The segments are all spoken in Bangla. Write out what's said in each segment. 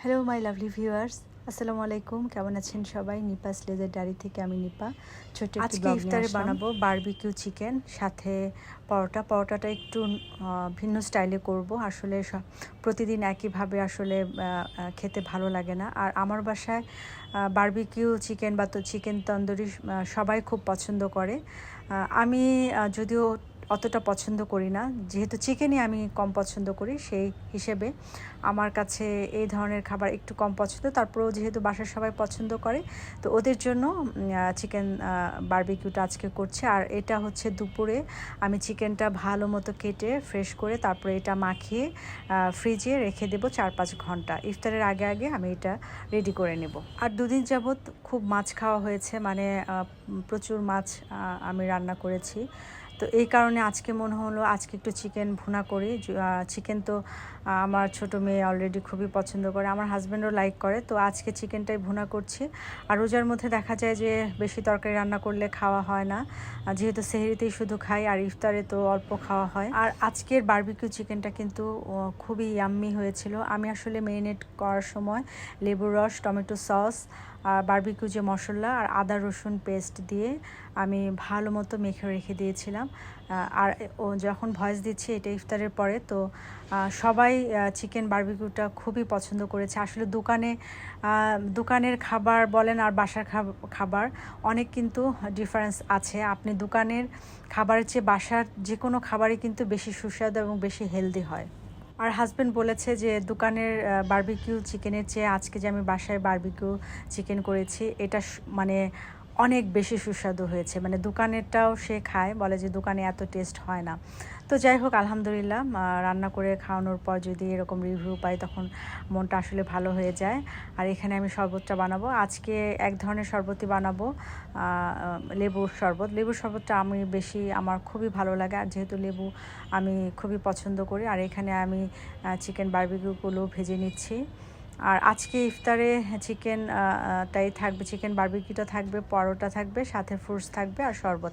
হ্যালো মাই লাভলি ভিউয়ার্স আসসালামু আলাইকুম কেমন আছেন সবাই? নিপা স্লেজের ডাড়ি থেকে আমি নিপা। একটি আজকে ইফতারে বানাবো বারবিকিউ চিকেন সাথে পরোটা। পরোটাটা একটু ভিন্ন স্টাইলে করব। আসলে প্রতিদিন একইভাবে আসলে খেতে ভালো লাগে না। আর আমার বাসায় বারবিকিউ চিকেন বা তো চিকেন তন্দুরি সবাই খুব পছন্দ করে। আমি যদিও অতটা পছন্দ করি না। যেহেতু চিকেনই আমি কম পছন্দ করি, সেই হিসেবে আমার কাছে এই ধরনের খাবার একটু কম পছন্দ। তারপরেও যেহেতু বাসার সবাই পছন্দ করে, তো ওদের জন্য চিকেন বারবিকিউটা আজকে করছে। আর এটা হচ্ছে দুপুরে আমি চিকেনটা ভালো মতো কেটে ফ্রেশ করে তারপরে এটা মাখিয়ে ফ্রিজে রেখে দেবো চার পাঁচ ঘণ্টা। ইফতারের আগে আগে আমি এটা রেডি করে নেব। আর দুদিন যাবৎ খুব মাছ খাওয়া হয়েছে। মানে প্রচুর মাছ আমি রান্না করেছি। তো এই কারণে আজকে মনে হলো আজকে একটু চিকেন ভুনা করি। চিকেন তো আমার ছোট মেয়ে অলরেডি খুবই পছন্দ করে, আমার হাজব্যান্ডও লাইক করে। তো আজকে চিকেনটাই ভুনা করছি। আর রোজার মধ্যে দেখা যায় যে বেশি তরকারি রান্না করলে খাওয়া হয় না। যেহেতু সেহরিতেই শুধু খাই আর ইফতারে তো অল্প খাওয়া হয়। আর আজকের বার্বিকিউ চিকেনটা কিন্তু খুবই ইয়াম্মি হয়েছিল। আমি আসলে মেরিনেট করার সময় লেবুর রস, টমেটো সস বারবিকিউ যে মশলা আর আদা রসুন পেস্ট দিয়ে আমি ভালো মতো মেখে রেখে দিয়েছিলাম। আর ও যখন ভয়েস দিচ্ছি এটা ইফতারের পরে, তো সবাই চিকেন বারবিকিউটা খুবই পছন্দ করেছে। আসলে দোকানে দোকানের খাবার বলেন আর বাসার খাবার, অনেক কিন্তু ডিফারেন্স আছে। আপনি দোকানের খাবারের চেয়ে বাসার যে কোনো খাবারই কিন্তু বেশি সুস্বাদু এবং বেশি হেলদি হয়। আর হাজব্যান্ড বলেছে যে, দোকানের বার্বিকিউ চিকেনের চেয়ে আজকে যে আমি বাসায় বার্বিকিউ চিকেন করেছি, এটা মানে অনেক বেশি সুস্বাদু হয়েছে। মানে দোকানেরটাও সে খায়, বলে যে দোকানে এত টেস্ট হয় না। তো যাই হোক, আলহামদুলিল্লাহ রান্না করে খাওয়ানোর পর যদি এরকম রিভিউ পাই তখন মনটা আসলে ভালো হয়ে যায়। আর এখানে আমি শরবতটা বানাবো। আজকে এক ধরনের শরবতই বানাবো লেবুর শরবত। লেবুর শরবতটা আমি বেশি, আমার খুবই ভালো লাগে। আর যেহেতু লেবু আমি খুবই পছন্দ করি, আর এখানে আমি চিকেন বারবিকিউগুলো ভেজে নিচ্ছি। আর আজকে ইফতারে চিকেন তাই থাকবে, চিকেন বারবিকিউটা থাকবে, পরোটা থাকবে, সাথে ফ্রুটস থাকবে আর শরবত।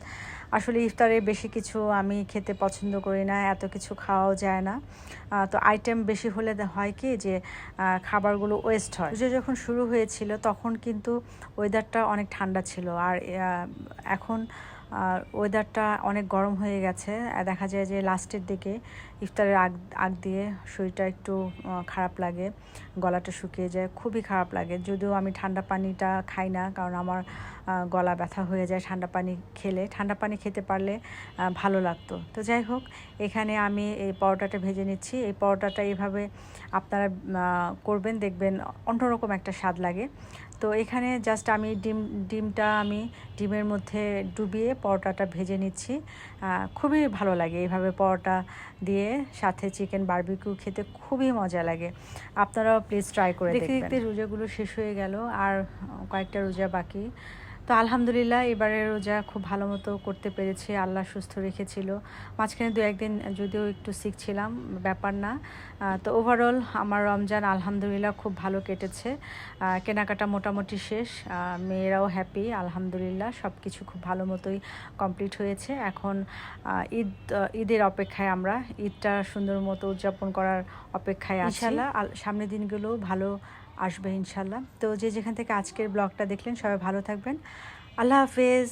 আসলে ইফতারে বেশি কিছু আমি খেতে পছন্দ করি না, এত কিছু খাওয়াও যায় না। তো আইটেম বেশি হলে হয় কি যে খাবারগুলো ওয়েস্ট হয়। পুজো যখন শুরু হয়েছিল তখন কিন্তু ওয়েদারটা অনেক ঠান্ডা ছিল। আর এখন আর ওয়েদারটা অনেক গরম হয়ে গেছে। দেখা যায় যে লাস্টের দিকে ইফতারের আগ আগ দিয়ে শরীরটা একটু খারাপ লাগে, গলাটা শুকিয়ে যায়, খুবই খারাপ লাগে। যদিও আমি ঠান্ডা পানিটা খাই না, কারণ আমার গলা ব্যথা হয়ে যায় ঠান্ডা পানি খেলে। ঠান্ডা পানি খেতে পারলে ভালো লাগতো। তো যাই হোক, এখানে আমি এই পরোটাটা ভেজে নিচ্ছি। এই পরোটাটা এইভাবে আপনারা করবেন, দেখবেন অন্যরকম একটা স্বাদ লাগে। তো এখানে জাস্ট আমি ডিম, ডিমটা আমি ডিমের মধ্যে ডুবিয়ে পরোটাটা ভেজে নিচ্ছি। আহ, খুবই ভালো লাগে এইভাবে পরোটা দিয়ে সাথে চিকেন বারবিকিউ খেতে খুবই মজা লাগে। আপনারাও প্লিজ ট্রাই করে দেখতে দেখতে রোজাগুলো শেষ হয়ে গেল আর কয়েকটা রোজা বাকি। তো আলহামদুলিল্লাহ এবারে রোজা খুব ভালো মতো করতে পেরেছি আল্লাহ সুস্থ রেখেছিল। মাঝখানে দু একদিন যদিও একটু সিক ছিলাম ব্যাপার না। তো ওভারঅল আমার রমজান আলহামদুলিল্লাহ খুব ভালো কেটেছে। কেনাকাটা মোটামুটি শেষ মেয়েরাও হ্যাপি আলহামদুলিল্লাহ সব কিছু খুব ভালো মতোই কমপ্লিট হয়েছে। এখন ঈদ ঈদের অপেক্ষায় আমরা ঈদটা সুন্দর মতো উদযাপন করার অপেক্ষায় আছি। সামনের দিনগুলো ভালো আসবে ইনশাল্লাহ। তো যে যেখান থেকে আজকের ব্লগটা দেখলেন সবাই ভালো থাকবেন। আল্লাহ হাফেজ।